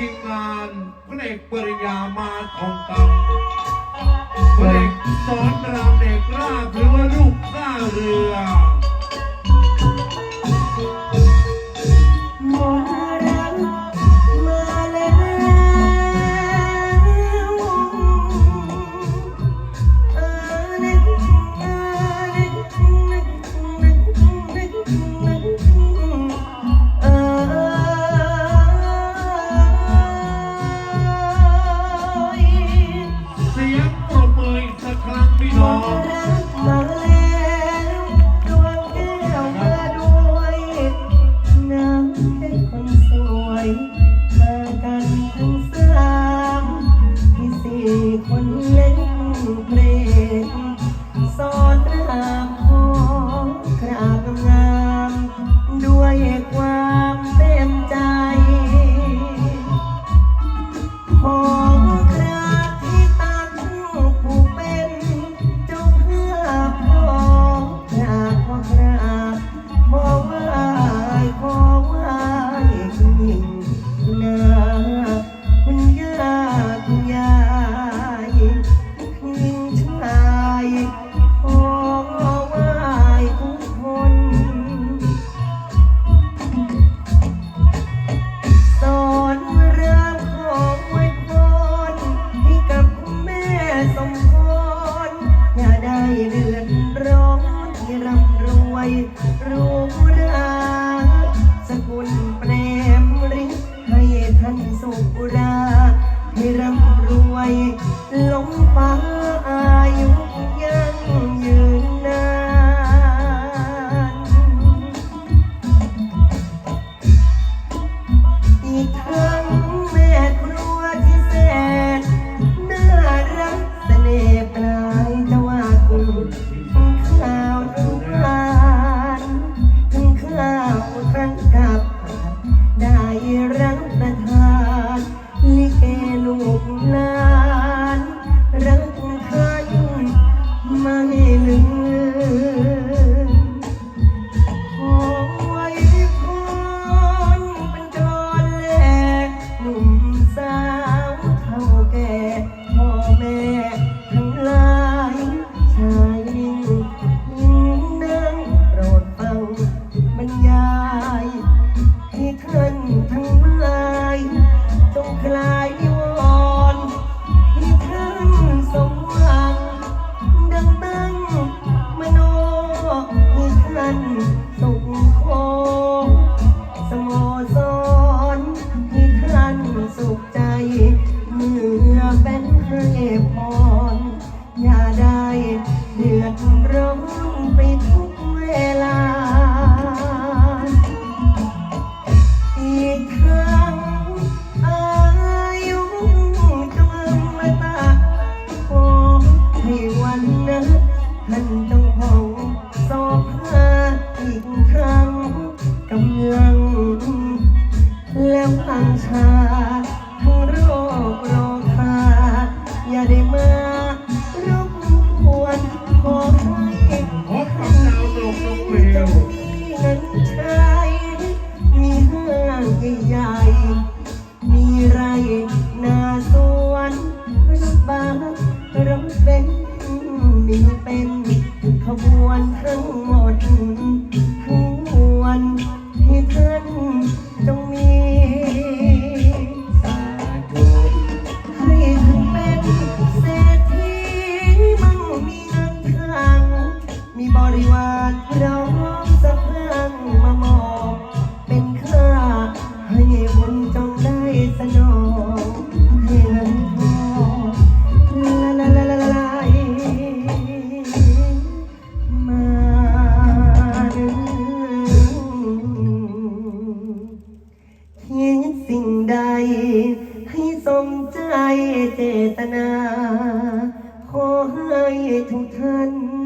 ทีมงานพระเอกปริญามาทองคำพระเอกสอนรามเอกราบรือว ท่านเจ้าของสอบหาอีกครั้งกำลังแล้วอังชาทั้งโรครอคาอย่าได้มารบกวนขอให้ขอคำนาวลงตรงเร็วนั้นใช่มีห้างใหญ่มีไรนาสวนรถบัสรถเบนซ์มีเป็น one เคิดสิ่งใด ให้สมใจเจตนา ขอให้ทุกท่าน